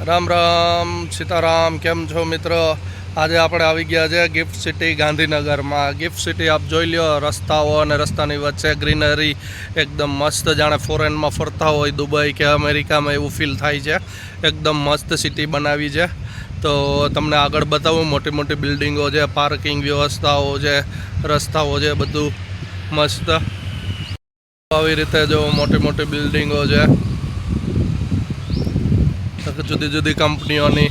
રામ રામ, સીતારામ, કેમ છો મિત્ર? આજે આપણે આવી ગયા છે ગિફ્ટ સિટી ગાંધીનગરમાં. ગિફ્ટ સિટી આપ જોઈ લ્યો, રસ્તાઓ અને રસ્તાની વચ્ચે ગ્રીનરી એકદમ મસ્ત. જાણે ફોરેનમાં ફરતા હોય દુબઈ કે અમેરિકામાં એવું ફીલ થાય છે. એકદમ મસ્ત સિટી બનાવી છે. તો તમને આગળ બતાવું, મોટી મોટી બિલ્ડિંગો છે, પાર્કિંગ વ્યવસ્થાઓ છે, રસ્તાઓ છે, બધું મસ્ત. આવી રીતે જો મોટી મોટી બિલ્ડિંગો છે. જુદી જુદી કંપનીઓની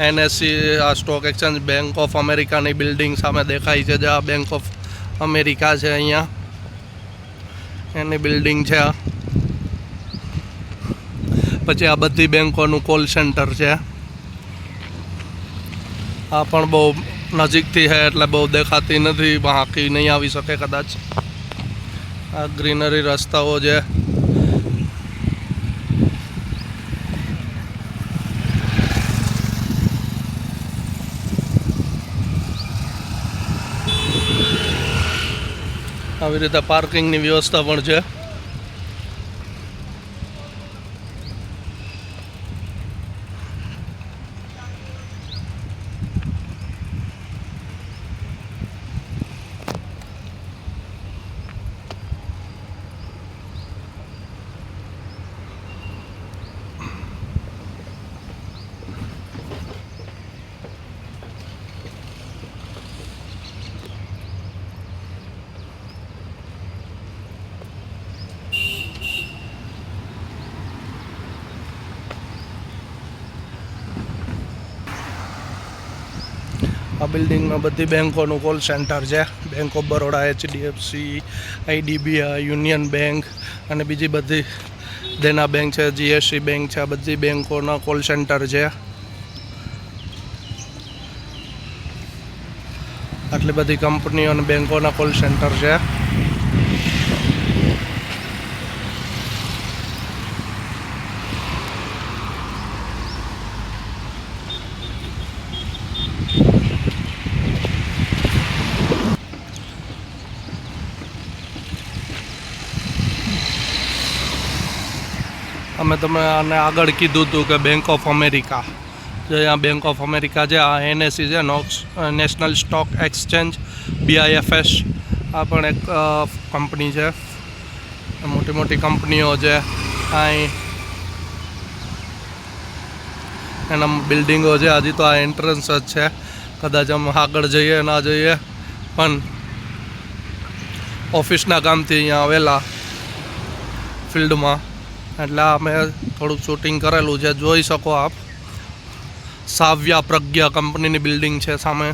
એનએસસી આ સ્ટોક એક્સચેન્જ બેંક ઓફ અમેરિકાની બિલ્ડિંગ સામે દેખાય છે જે આ બેંક ઓફ અમેરિકા છે અહીંયા. એની બિલ્ડિંગ છે આ. પછી આ બધી બેંકોનું કોલ સેન્ટર છે. આ પણ બહુ નજીકથી છે એટલે બહુ દેખાતી નથી, બાકી નહીં આવી શકે કદાચ. આ ગ્રીનરી રસ્તાઓ છે. આવી રીતે પાર્કિંગની વ્યવસ્થા પણ છે. બિલ્ડિંગમાં બધી બેન્કોનું કોલ સેન્ટર છે. Bank of Baroda HDFC IDBI Union Bank અને બીજી બધી દેના બેંક છે જીએસસી બેંક છે, આ બધી બેન્કોના કોલ સેન્ટર છે. આટલી બધી કંપનીઓ અને બેન્કોના કોલ સેન્ટર છે. તમે આને આગળ કીધું હતું કે બેંક ઓફ અમેરિકા જે આ બેંક ઓફ અમેરિકા છે, આ એનએસસી છે નોક્સ નેશનલ સ્ટોક એક્સચેન્જ બીઆઈએફએસ આ પણ એક કંપની છે. મોટી મોટી કંપનીઓ છે. અહીં એના બિલ્ડિંગો છે. હજી તો આ એન્ટ્રન્સ જ છે. કદાચ અમે આગળ જઈએ, ના જઈએ. પણ ઓફિસના કામથી અહીંયા આવેલા ફિલ્ડમાં એટલે અમે થોડુંક શૂટિંગ કરેલું છે. જોઈ શકો આપ. સાવ્યા પ્રજ્ઞા કંપનીની બિલ્ડિંગ છે સામે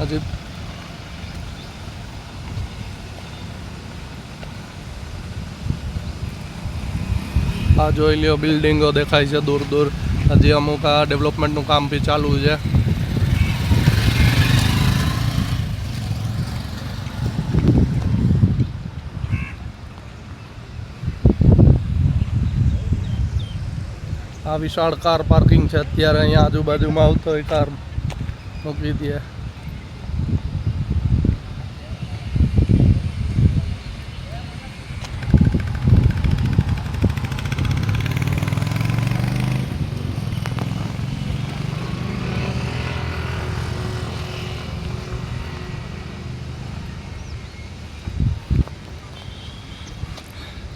હજી આ જોઈ લ્યો, બિલ્ડિંગો દેખાય છે દૂર દૂર. હજી અમુક આ ડેવલપમેન્ટનું કામ બી ચાલુ છે. આ વિશાળ કાર પાર્કિંગ છે, અત્યારે અહીંયા આજુબાજુમાં આવતો હોય કાર મૂકી દે.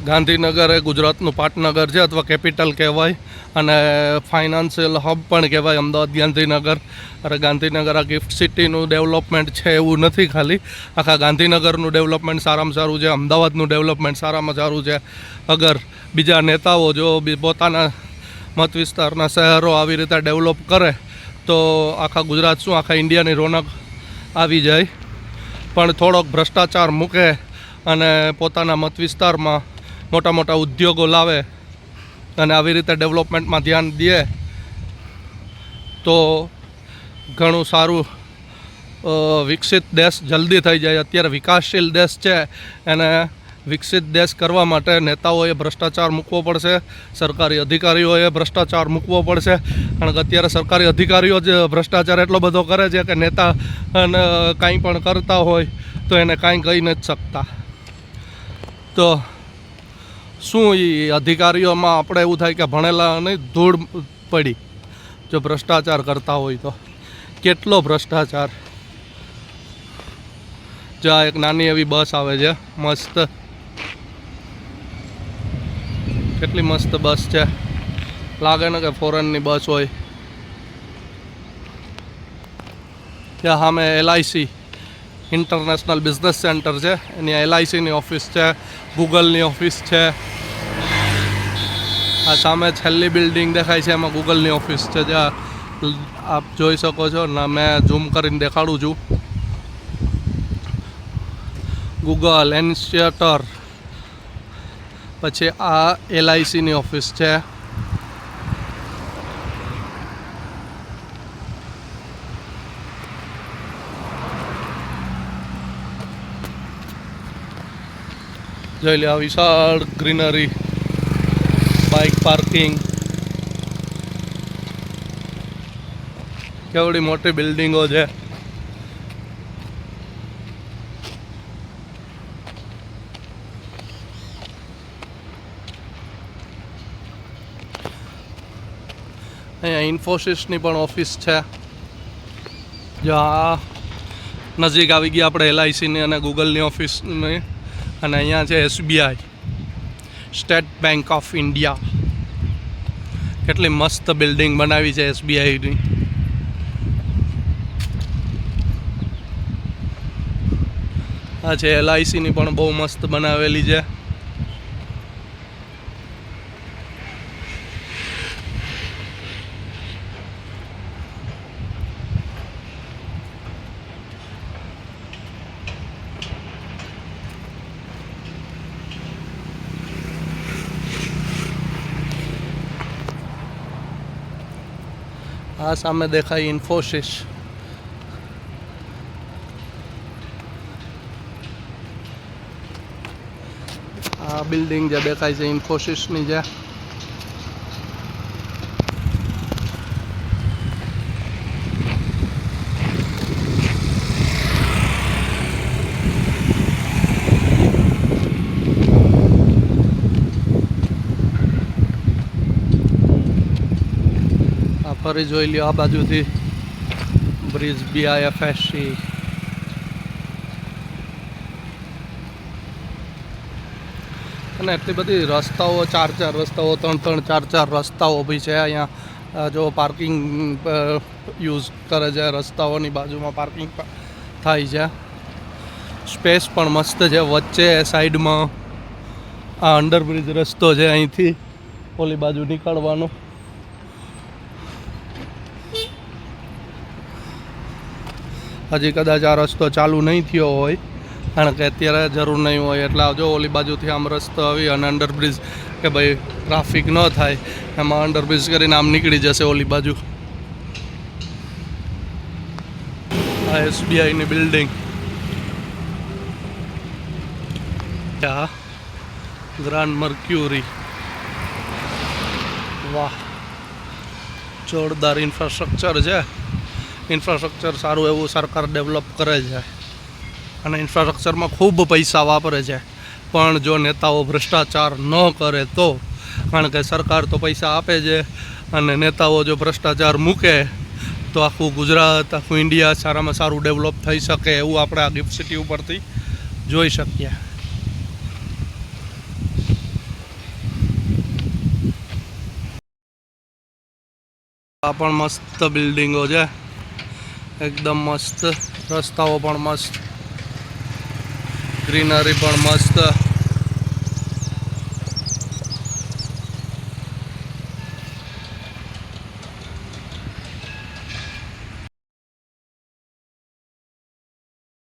ગાંધીનગર એ ગુજરાતનું પાટનગર છે અથવા કેપિટલ કહેવાય અને ફાઇનાન્શિયલ હબ પણ કહેવાય અમદાવાદ ગાંધીનગર. અરે ગાંધીનગર આ ગિફ્ટ સિટીનું ડેવલપમેન્ટ છે એવું નથી ખાલી. આખા ગાંધીનગરનું ડેવલપમેન્ટ સારામાં સારું છે, અમદાવાદનું ડેવલપમેન્ટ સારામાં સારું છે. અગર બીજા નેતાઓ જો પોતાના મત વિસ્તારના શહેરો આવી રીતે ડેવલપ કરે તો આખા ગુજરાત શું, આખા ઇન્ડિયાની રોનક આવી જાય. પણ થોડોક ભ્રષ્ટાચાર મૂકે અને પોતાના મત વિસ્તારમાં મોટા મોટા ઉદ્યોગો લાવે અને આવી રીતે ડેવલપમેન્ટમાં ધ્યાન દે, તો ઘણું સારું વિકસિત દેશ જલ્દી થઈ જાય. અત્યારે વિકાસશીલ દેશ છે એને વિકસિત દેશ કરવા માટે નેતાઓએ ભ્રષ્ટાચાર મૂકવો પડશે, સરકારી અધિકારીઓએ ભ્રષ્ટાચાર મૂકવો પડશે. કારણ કે અત્યારે સરકારી અધિકારીઓ જ ભ્રષ્ટાચાર એટલો બધો કરે છે કે નેતા અને કાંઈ પણ કરતા હોય તો એને કાંઈ કહી નથી શકતા. તો શું એ અધિકારીઓમાં આપણે એવું થાય કે ભણેલા નહીં ધૂળ પડી? જો ભ્રષ્ટાચાર કરતા હોય તો. કેટલો ભ્રષ્ટાચાર? જો આ એક નાની એવી બસ આવે છે, મસ્ત. કેટલી મસ્ત બસ છે. લાગે ને કે ફોરેનની બસ હોય. ત્યાં સામે એલઆઈસી ઇન્ટરનેશનલ બિઝનેસ સેન્ટર છે. એની એલઆઈસીની ઓફિસ છે ગૂગલની ઓફિસ છે. આ સામે છેલ્લી બિલ્ડિંગ દેખાય છે, એમાં ગૂગલની ઓફિસ છે, જ્યાં આપ જોઈ શકો છો. ને, મેં ઝૂમ કરીને દેખાડું છું. ગૂગલ ઇન્સ્ટિટ્યુટર પછી આ એલઆઈસીની ઓફિસ છે. જોઈ લે આ વિશાળ ગ્રીનરી બાઇક પાર્કિંગ કેવડી મોટી બિલ્ડિંગો છે. અહીંયા ઇન્ફોસિસની પણ ઓફિસ છે. જો આ નજીક આવી ગઈ આપણે એલઆઈસીની અને ગૂગલની ઓફિસની. અને અહીંયા છે SBI state bank of India. કેટલી મસ્ત બિલ્ડિંગ બનાવી છે એસબીઆઈની આ છે એલઆઈસીની પણ બહુ મસ્ત બનાવેલી છે. આ સામે દેખાય ઇન્ફોસિસ આ બિલ્ડિંગ જે દેખાય છે ઇન્ફોસિસની છે ફરી જોઈ લ્યો આ બાજુથી. બ્રિજ બીઆઈએફએસસી અને એટલી બધી રસ્તાઓ, ચાર ચાર રસ્તાઓ, ત્રણ ત્રણ ચાર ચાર રસ્તાઓ બી છે અહીંયા. જો પાર્કિંગ યુઝ કરે છે રસ્તાઓની બાજુમાં પાર્કિંગ થાય છે. સ્પેસ પણ મસ્ત છે વચ્ચે સાઈડમાં આ અંડરબ્રિજ રસ્તો છે અહીંથી. ઓલી બાજુ નીકળવાનો. હજી કદાચ આ રસ્તો ચાલુ નહીં થયો હોય, કારણ કે અત્યારે જરૂર નહીં હોય. એટલે જો ઓલી બાજુથી આમ રસ્તો આવી અને અંડરબ્રિજ કે ભાઈ ટ્રાફિક ન થાય, એમાં અંડરબ્રિજ કરીને આમ નીકળી જશે ઓલી બાજુ. આ એસબીઆઈની બિલ્ડિંગ આ ગ્રાન્ડ મર્ક્યુરી વાહ. જોરદાર ઇન્ફ્રાસ્ટ્રક્ચર છે. ઇન્ફ્રાસ્ટ્રક્ચર સારું એવું સરકાર ડેવલપ કરે છે. અને ઇન્ફ્રાસ્ટ્રક્ચરમાં ખૂબ પૈસા વાપરે છે. પણ જો નેતાઓ ભ્રષ્ટાચાર ન કરે તો, કારણ કે સરકાર તો પૈસા આપે છે અને નેતાઓ જો ભ્રષ્ટાચાર મૂકે, તો આખું ગુજરાત, આખું ઇન્ડિયા સારામાં સારું ડેવલપ થઈ શકે એવું આપણે આ ગિફ્ટ સિટી ઉપરથી જોઈ શકીએ. આ પણ મસ્ત બિલ્ડિંગો છે. એકદમ મસ્ત. રસ્તાઓ પણ મસ્ત. ગ્રીનરી પણ મસ્ત.